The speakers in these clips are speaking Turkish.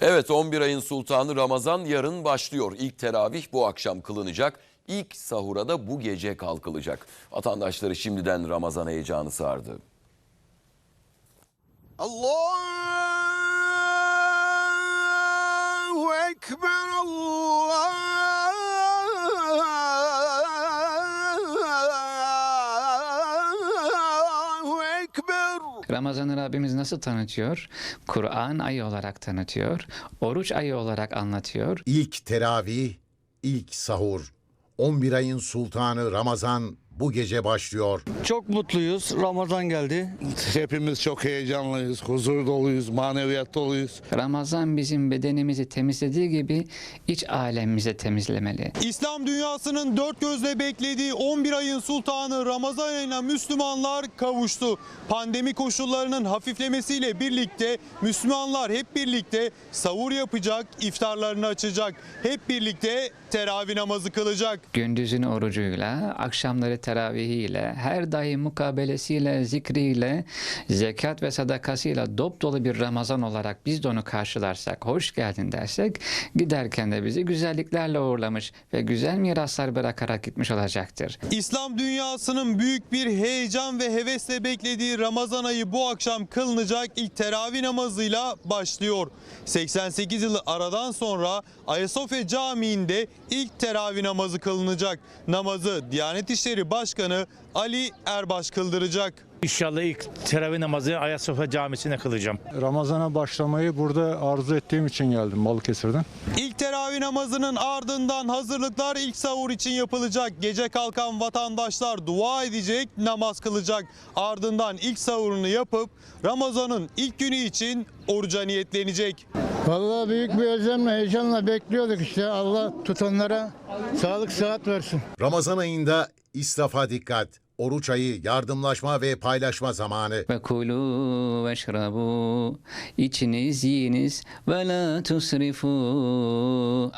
Evet 11 ayın sultanı Ramazan yarın başlıyor. İlk teravih bu akşam kılınacak. İlk sahura da bu gece kalkılacak. Vatandaşları şimdiden Ramazan heyecanı sardı. Allahu Ekber Allahu Ekber Ramazan'ı Rabbimiz nasıl tanıtıyor? Kur'an ayı olarak tanıtıyor, oruç ayı olarak anlatıyor. İlk teravih, ilk sahur. 11 ayın sultanı Ramazan bu gece başlıyor. Çok mutluyuz. Ramazan geldi. Hepimiz çok heyecanlıyız, huzur doluyuz, maneviyat doluyuz. Ramazan bizim bedenimizi temizlediği gibi iç alemimizi temizlemeli. İslam dünyasının dört gözle beklediği 11 ayın sultanı Ramazan ayına Müslümanlar kavuştu. Pandemi koşullarının hafiflemesiyle birlikte Müslümanlar hep birlikte savur yapacak, iftarlarını açacak. Hep birlikte teravih namazı kılacak. Gündüzün orucuyla, akşamları teravihiyle, her daim mukabelesiyle, zikriyle, zekat ve sadakasıyla dop dolu bir Ramazan olarak biz de onu karşılarsak, hoş geldin dersek, giderken de bizi güzelliklerle uğurlamış ve güzel miraslar bırakarak gitmiş olacaktır. İslam dünyasının büyük bir heyecan ve hevesle beklediği Ramazan ayı bu akşam kılınacak ilk teravih namazıyla başlıyor. 88 yıl aradan sonra Ayasofya Camii'nde ilk teravih namazı kılınacak. Namazı Diyanet İşleri Başkanı Ali Erbaş kıldıracak. İnşallah ilk teravih namazı Ayasofya Camisi'nde kılacağım. Ramazana başlamayı burada arzu ettiğim için geldim Balıkesir'den. İlk teravih namazının ardından hazırlıklar ilk sahur için yapılacak. Gece kalkan vatandaşlar dua edecek, namaz kılacak. Ardından ilk sahurunu yapıp Ramazan'ın ilk günü için oruca niyetlenecek. Vallahi büyük bir özlemle, heyecanla bekliyorduk işte. Allah tutanlara sağlık sıhhat versin. Ramazan ayında israfa dikkat. Oruç ayı, yardımlaşma ve paylaşma zamanı. Ve kulu ve şrabu içiniz yiyiniz ve la tusrifu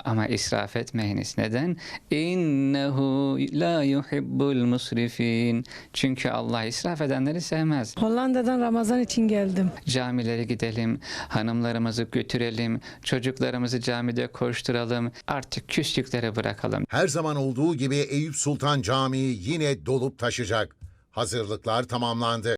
ama israf etmeyiniz. Neden? İnnehu la yuhibbul musrifin. Çünkü Allah israf edenleri sevmez. Hollanda'dan Ramazan için geldim. Camilere gidelim, hanımlarımızı götürelim, çocuklarımızı camide koşturalım, artık küslükleri bırakalım. Her zaman olduğu gibi Eyüp Sultan Camii yine dolup taşacak. Hazırlıklar tamamlandı.